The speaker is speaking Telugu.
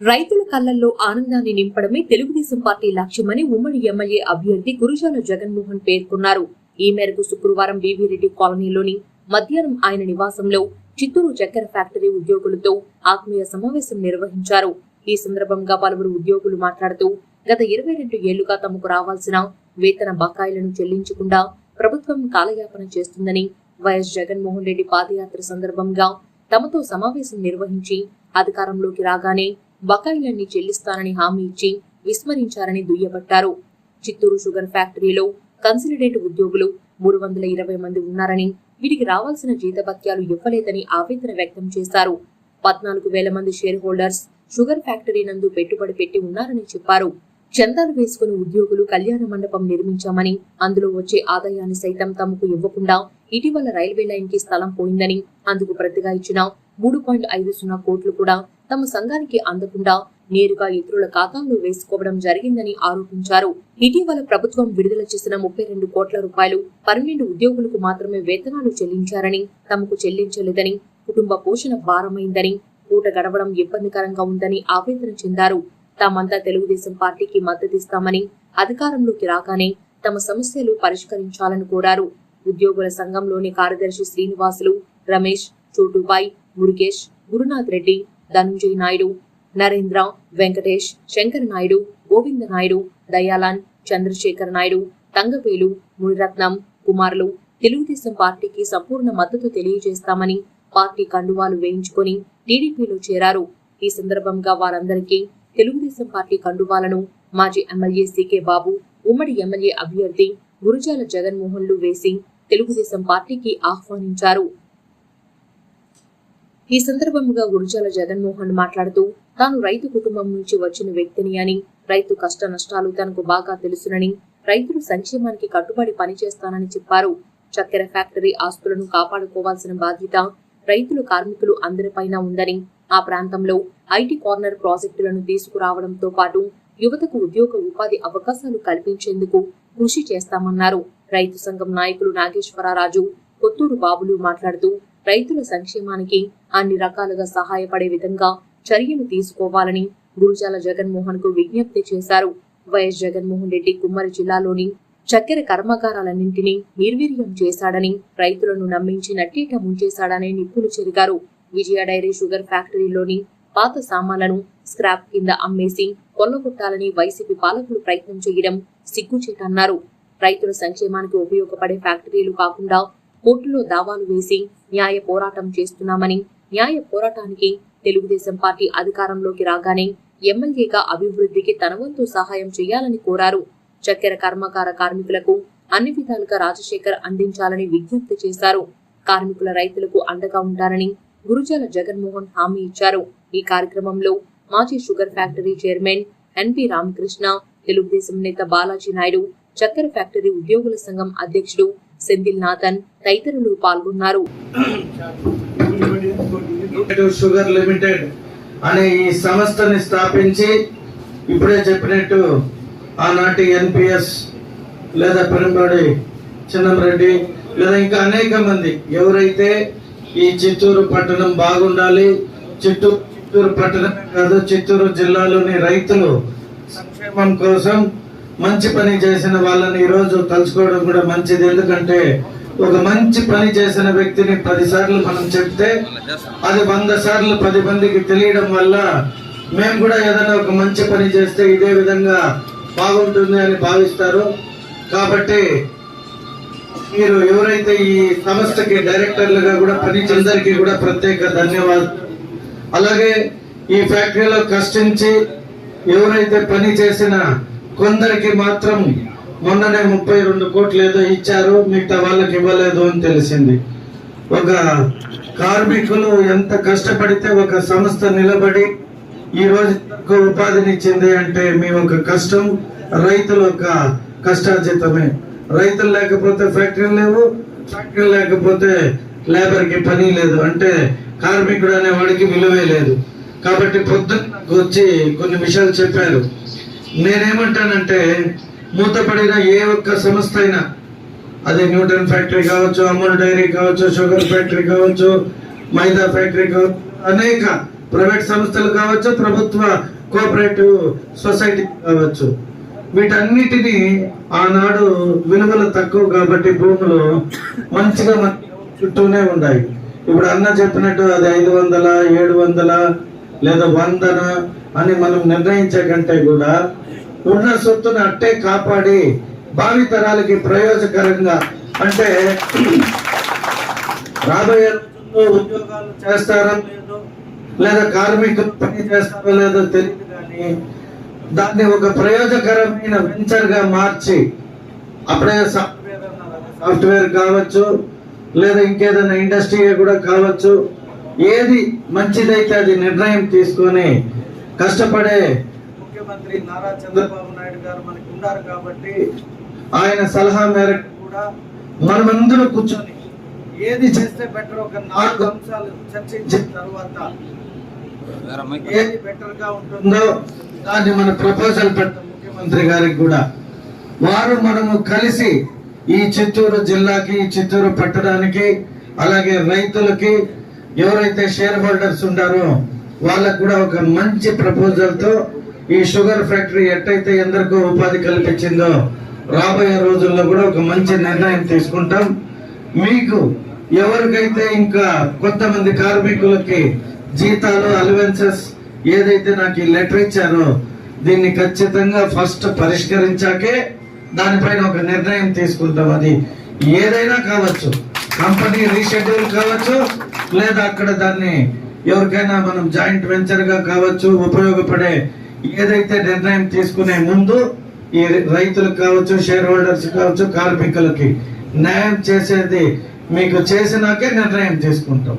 రైతుల కళ్ళల్లో ఆనందాన్ని నింపడమే తెలుగుదేశం పార్టీ లక్ష్యమని ఉమ్మడి ఎమ్మెల్యే అభ్యర్థి గురుజాల జగన్మోహన్ పేర్కొన్నారు. ఈ మేరకు శుక్రవారం బీవీరెడ్డి కాలనీలోని మధ్యాహ్నం ఆయన నివాసంలో చిత్తూరు చక్కెర ఫ్యాక్టరీ ఉద్యోగులతో ఆత్మీయ సమావేశం నిర్వహించారు. ఈ సందర్భంగా పలువురు ఉద్యోగులు మాట్లాడుతూ గత ఇరవై రెండు ఏళ్ళుగా తమకు రావాల్సిన వేతన బకాయిలను చెల్లించకుండా ప్రభుత్వం కాలయాపన చేస్తుందని వైఎస్ జగన్మోహన్ రెడ్డి పాదయాత్ర సందర్భంగా తమతో సమావేశం నిర్వహించి అధికారంలోకి రాగానే బకాయిలన్నీ చెల్లిస్తానని హామీ ఇచ్చి విస్మరించారని దుయ్యబట్టారు. చిత్తూరు షుగర్ ఫ్యాక్టరీలో కన్సిలిడేట్ ఉద్యోగులు మూడు వందల ఇరవై మంది ఉన్నారని వీరికి రావాల్సిన జీతభత్యాలు ఇవ్వలేదని ఆవేదన వ్యక్తం చేశారు. పద్నాలుగు వేల మంది షేర్ హోల్డర్స్ షుగర్ ఫ్యాక్టరీ నందు పెట్టుబడి పెట్టి ఉన్నారని చెప్పారు. చందాలు వేసుకుని ఉద్యోగులు కళ్యాణ మండపం నిర్మించామని అందులో వచ్చే ఆదాయాన్ని సైతం తమకు ఇవ్వకుండా ఇటీవల రైల్వే లైన్కి స్థలం పోయిందని అందుకు ప్రతిగా ఇచ్చిన మూడు పాయింట్ ఐదు సున్నా కోట్లు కూడా తమ సంఘానికి అందకుండా నేరుగా ఇతరుల ఖాతాల్లో వేసుకోవడం జరిగిందని ఆరోపించారు. ఇటీవల ప్రభుత్వం విడుదల చేసిన ముప్పై రెండు కోట్ల రూపాయలు పన్నెండు ఉద్యోగులకు మాత్రమే వేతనాలు చెల్లించారని తమకు చెల్లించలేదని కుటుంబ పోషణ భారమైందని పూట గడవడం ఇబ్బందికరంగా ఉందని ఆవేదన చెందారు. తామంతా తెలుగుదేశం పార్టీకి మద్దతిస్తామని అధికారంలోకి రాగానే తమ సమస్యలు పరిష్కరించాలని కోరారు. ఉద్యోగుల సంఘంలోని కార్యదర్శి శ్రీనివాసులు రమేష్ చోటుబాయ్ మురుగేష్ గురునాథ్ రెడ్డి ధనుంజయ్ నాయుడు నరేంద్ర వెంకటేష్ శంకర్ నాయుడు గోవింద నాయుడు దయాలాన్ చంద్రశేఖర్ నాయుడు తంగవేలు మునిరత్నం కుమారులు తెలుగుదేశం పార్టీకి సంపూర్ణ మద్దతు తెలియజేస్తామని పార్టీ కండువాలు వేయించుకొని టీడీపీలో చేరారు. ఈ సందర్భంగా వారందరికీ తెలుగుదేశం పార్టీ కండువాలను మాజీ ఎమ్మెల్యే సీకే బాబు ఉమ్మడి ఎమ్మెల్యే అభ్యర్థి గురుజాల జగన్మోహన్లు వేసి తెలుగుదేశం పార్టీకి ఆహ్వానించారు. ఈ సందర్భంగా గురుజాల జగన్మోహన్ మాట్లాడుతూ తాను రైతు కుటుంబం నుంచి వచ్చిన వ్యక్తిని అని రైతు కష్ట నష్టాలు తనకు బాగా తెలుసునని రైతులు సంక్షేమానికి కట్టుబడి పనిచేస్తానని చెప్పారు. చక్కెర ఫ్యాక్టరీ ఆస్తులను కాపాడుకోవాల్సిన బాధ్యత రైతులు కార్మికులు అందరిపైన ఉందని ఆ ప్రాంతంలో ఐటీ కార్నర్ ప్రాజెక్టులను తీసుకురావడంతో పాటు యువతకు ఉద్యోగ ఉపాధి అవకాశాలు కల్పించేందుకు కృషి చేస్తామన్నారు. రైతు సంఘం నాయకులు నాగేశ్వరరాజు కొత్తూరు బాబులు మాట్లాడుతూ రైతుల సంక్షేమానికి అన్ని రకాలుగా సహాయపడే విధంగా చర్యలు తీసుకోవాలని గురుజాల జగన్మోహన్కు విజ్ఞప్తి చేశారు. వైఎస్ జగన్మోహన్ రెడ్డి కుమ్మరి జిల్లాలోని చక్కెర కర్మాగారాలన్నింటినీ నిర్వీర్యం చేశాడని రైతులను నమ్మించి నట్టీట ముంచేశాడని నిప్పులు చెరిగారు. విజయ డైరీ షుగర్ ఫ్యాక్టరీలోని పాత సామాన్లను స్క్రాప్ కింద అమ్మేసి కొల్లగొట్టాలని వైసీపీ పాలకులు ప్రయత్నం చేయడం సిగ్గుచేటన్నారు. రైతుల సంక్షేమానికి ఉపయోగపడే ఫ్యాక్టరీలు కాకుండా కోర్టులో దావాలు వేసి న్యాయ పోరాటం చేస్తున్నామని న్యాయ పోరాటానికి తెలుగుదేశం పార్టీ అధికారంలోకి రాగానే ఎమ్మెల్యేగా అభివృద్ధికి తన వంతు సహాయం చేయాలని కోరారు. చక్కెర కర్మాగార కార్మికులకు అన్ని విధాలుగా రాజశేఖర్ అందించాలని విజ్ఞప్తి చేశారు. కార్మికుల రైతులకు అండగా ఉంటారని గురుజాల జగన్మోహన్ హామీ ఇచ్చారు. ఈ కార్యక్రమంలో మాజీ sugar factory chairman NP Ramakrishna Telugudesam నేత బాలాజీ నాయుడు చక్కెర ఫ్యాక్టరీ ఉద్యోగుల సంఘం అధ్యక్షుడు సెందిల్ నాథన్ తదితరులు పాల్గొన్నారు. షుగర్ లిమిటెడ్ అనే ఈ సంస్థని స్థాపించి ఇప్పుడే చెప్పినట్టు ఆనాటి ఎన్పిఎస్ లేదా పెరంబాడి చిన్నంరెడ్డి లేదా ఇంకా అనేక మంది ఎవరైతే ఈ చిత్తూరు పట్టణం బాగుండాలి చిత్తూరు చిత్తూరు పట్టణం కాదు చిత్తూరు జిల్లాలోని రైతులు సంక్షేమం కోసం మంచి పని చేసిన వాళ్ళని ఈరోజు తలుచుకోవడం కూడా మంచిది. ఎందుకంటే ఒక మంచి పని చేసిన వ్యక్తిని పదిసార్లు మనం చెప్తే అది వంద సార్లు పది మందికి తెలియడం వల్ల మేము కూడా ఏదైనా ఒక మంచి పని చేస్తే ఇదే విధంగా బాగుంటుంది అని భావిస్తారు. కాబట్టి మీరు ఎవరైతే ఈ సంస్థకి డైరెక్టర్లుగా కూడా పనిచేందరికి కూడా ప్రత్యేక ధన్యవాదాలు అలాగే ఈ ఫ్యాక్టరీలో కష్టించి ఎవరైతే పని చేసిన కొందరికి మాత్రం మొన్ననే ముప్పై రెండు కోట్లు ఏదో ఇచ్చారు మిగతా వాళ్ళకి ఇవ్వలేదు అని తెలిసింది. ఒక కార్మికులు ఎంత కష్టపడితే ఒక సంస్థ నిలబడి ఈ రోజు ఉపాధినిచ్చింది అంటే మీ ఒక కష్టం రైతుల ఒక కష్టార్జితమే. రైతులు లేకపోతే ఫ్యాక్టరీలు లేవు ఫ్యాక్టరీ లేకపోతే లేబర్కి పని లేదు. అంటే కార్మికుడు అనే వాడికి విలువే లేదు. కాబట్టి పొద్దున్న వచ్చి కొన్ని విషయాలు చెప్పారు. నేనేమంటానంటే మూతపడిన ఏ ఒక్క సంస్థ అయినా అది న్యూటన్ ఫ్యాక్టరీ కావచ్చు అమూల్ డైరీ కావచ్చు షుగర్ ఫ్యాక్టరీ కావచ్చు మైదా ఫ్యాక్టరీ కావచ్చు అనేక ప్రైవేట్ సంస్థలు కావచ్చు ప్రభుత్వ కోఆపరేటివ్ సొసైటీ కావచ్చు. వీటన్నిటిని ఆనాడు విలువలు తక్కువ కాబట్టి భూములు మంచిగా మన చుట్టూనే ఉన్నాయి. ఇప్పుడు అన్న చెప్పినట్టు అది ఐదు వందల ఏడు వందల లేదా వందన అని మనం నిర్ణయించే కంటే కూడా ఉన్న సొత్తును అట్టే కాపాడి భావి తరాలకి ప్రయోజకరంగా అంటే రాబోయే రోజుల్లో ఉద్యోగాలు చేస్తారో లేదో లేదా కార్మికులు పని చేస్తారో లేదో తెలియదు కానీ దాన్ని ఒక ప్రయోజకరమైన వెంచర్గా మార్చి అప్పుడే సాఫ్ట్వేర్ సాఫ్ట్వేర్ కావచ్చు లేదా ఇంకేదైనా ఇండస్ట్రీ కూడా కావచ్చు ఏది మంచిదైతే అది నిర్ణయం తీసుకొని కష్టపడే ముఖ్యమంత్రి నారా చంద్రబాబు నాయుడు గారు మనకి ఉన్నారు కాబట్టి ఆయన సలహా మేరకు కూడా మనమందరం కూర్చొని ఏది చేస్తే బెటర్ ఒక నాలుగు అంశాలు చర్చించిన తర్వాత ఏది బెటర్గా ఉంటుందో దాన్ని మన ప్రపోజల్ పెడతాం ముఖ్యమంత్రి గారికి కూడా. వారు మనము కలిసి ఈ చిత్తూరు జిల్లాకి ఈ చిత్తూరు పెట్టడానికి అలాగే రైతులకి ఎవరైతే షేర్ హోల్డర్స్ ఉంటారో వాళ్ళకు కూడా ఒక మంచి ప్రపోజల్తో ఈ షుగర్ ఫ్యాక్టరీ ఎట్టయితే ఎందరికో ఉపాధి కల్పించిందో రాబోయే రోజుల్లో కూడా ఒక మంచి నిర్ణయం తీసుకుంటాం. మీకు ఎవరికైతే ఇంకా కొంతమంది కార్మికులకి జీతాలు అలవెన్సెస్ ఏదైతే నాకు ఈ లెటర్ ఇచ్చారో దీన్ని ఖచ్చితంగా ఫస్ట్ పరిష్కరించాకే దానిపైన ఒక నిర్ణయం తీసుకుంటాం. అది ఏదైనా కావచ్చు కంపెనీ రీషెడ్యూల్ కావచ్చు లేదా అక్కడ దాన్ని ఎవరికైనా మనం జాయింట్ వెంచర్గా కావచ్చు ఉపయోగపడే ఏదైతే నిర్ణయం తీసుకునే ముందు ఈ రైతులకు కావచ్చు షేర్ హోల్డర్స్ కావచ్చు కార్మికులకి న్యాయం చేసేది మీకు చేసినాకే నిర్ణయం తీసుకుంటాం.